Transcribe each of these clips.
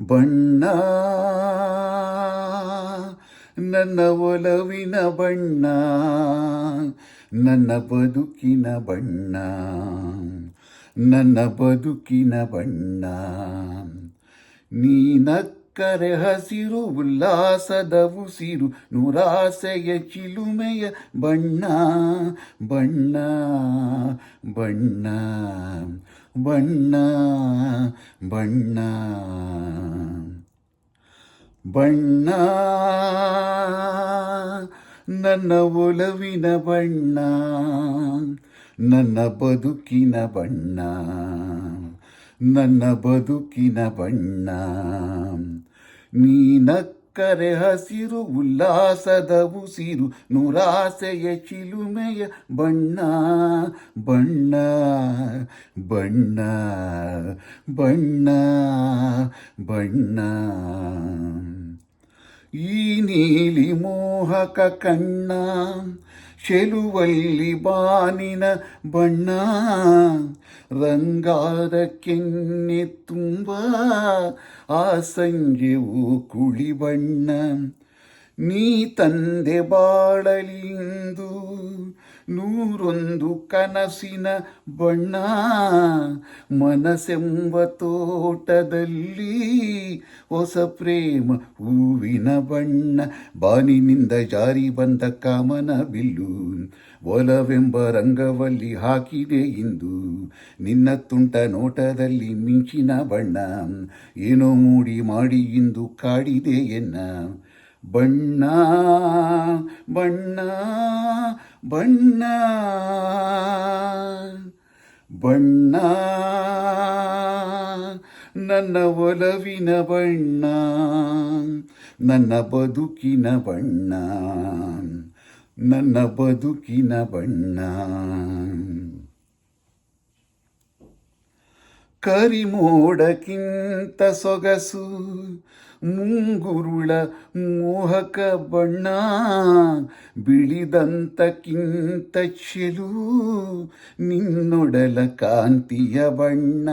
ಬಣ್ಣ, ನನ್ನ ಒಲವಿನ ಬಣ್ಣ, ನನ್ನ ಬದುಕಿನ ಬಣ್ಣ, ನನ್ನ ಬದುಕಿನ ಬಣ್ಣ. ನೀನಕ್ಕರೆ ಹಸಿರು ಉಲ್ಲಾಸದ ಉಸಿರು, ನುರಾಸೆಯ ಚಿಲುಮೆಯ ಬಣ್ಣ ಬಣ್ಣ ಬಣ್ಣ. ಬಣ್ಣ ಬಣ್ಣ ಬಣ್ಣ. ನನ್ನ ಒಲವಿನ ಬಣ್ಣ ನನ್ನ ಬದುಕಿನ ಬಣ್ಣ ನನ್ನ ಬದುಕಿನ ಬಣ್ಣ. ನೀನಕ್ಕರೆ ಹಸಿರು ಉಲ್ಲಾಸದ ಉಸಿರು ನೂರಾಸೆಯ ಚಿಲುಮೆಯ ಬಣ್ಣ ಬಣ್ಣ ಬಣ್ಣ ಬಣ್ಣ ಬಣ್ಣ. ಈ ನೀಲಿ ಮೋಹಕ ಕಣ್ಣ ಚೆಲುವಲ್ಲಿ ಬಾನಿನ ಬಣ್ಣ ರಂಗಾರ ಕೆನ್ನೆ ತುಂಬ, ಆ ಸಂಜೆವು ಕುಳಿ ಬಣ್ಣ. ನೀ ತಂದೆ ಬಾಳಲಿಂದು ನೂರೊಂದು ಕನಸಿನ ಬಣ್ಣ ಮನಸೆಂಬ ತೋಟದಲ್ಲಿ ಹೊಸ ಪ್ರೇಮ ಹೂವಿನ ಬಣ್ಣ. ಬಾನಿನಿಂದ ಜಾರಿ ಬಂದ ಕಾಮನ ಬಿಲ್ಲು ಒಲವೆಂಬ ರಂಗವಲ್ಲಿ ಹಾಕಿದೆ ಇಂದು. ನಿನ್ನ ತುಂಟ ನೋಟದಲ್ಲಿ ಮಿಂಚಿನ ಬಣ್ಣ. ಏನೋ ಮೂಡಿ ಮಾಡಿ ಇಂದು ಕಾಡಿದೆ ಎನ್ನ. ಬಣ್ಣ ಬಣ್ಣ ಬಣ್ಣ. ಬಣ್ಣ ನನ್ನ ಒಲವಿನ ಬಣ್ಣ ನನ್ನ ಬದುಕಿನ ಬಣ್ಣ ನನ್ನ ಬದುಕಿನ ಬಣ್ಣ. ಕರಿಮೋಡಕ್ಕಿಂತ ಸೊಗಸು ಮುಂಗುರುಳ ಮೋಹಕ ಬಣ್ಣ ಬಿಳಿದಂತಕ್ಕಿಂತ ಚೆಲು ನಿನ್ನೊಡಲ ಕಾಂತಿಯ ಬಣ್ಣ.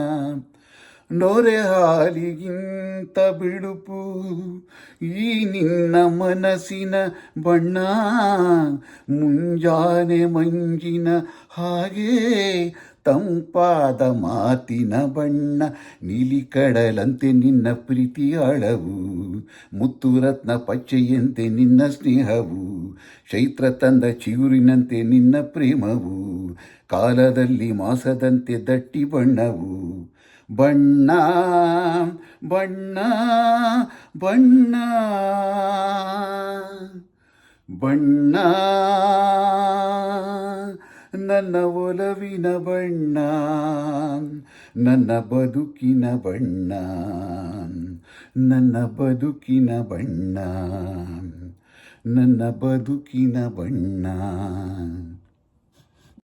ನೊರೆ ಹಾಲಿಗಿಂತ ಬಿಡುಪು. ಈ ನಿನ್ನ ಮನಸ್ಸಿನ ಬಣ್ಣ ಮುಂಜಾನೆ ಮಂಜಿನ ಹಾಗೆ ತಂಪಾದ ಮಾತಿನ ಬಣ್ಣ ನೀಲಿ ಕಡಲಂತೆ ನಿನ್ನ ಪ್ರೀತಿ ಅಳವು ಮುತ್ತು ರತ್ನ ಪಚ್ಚೆಯಂತೆ ನಿನ್ನ ಸ್ನೇಹವು ಚೈತ್ರ ತಂದ ಚಿಗುರಿನಂತೆ ನಿನ್ನ ಪ್ರೇಮವು, ಕಾಲದಲ್ಲಿ ಮಾಸದಂತೆ ದಟ್ಟಿ ಬಣ್ಣವು. ಬಣ್ಣ ಬಣ್ಣ ಬಣ್ಣ. ಬಣ್ಣ, ನನ್ನ ಒಲವಿನ ಬಣ್ಣ, ನನ್ನ ಬದುಕಿನ ಬಣ್ಣ, ನನ್ನ ಬದುಕಿನ ಬಣ್ಣ, ನನ್ನ ಬದುಕಿನ ಬಣ್ಣ.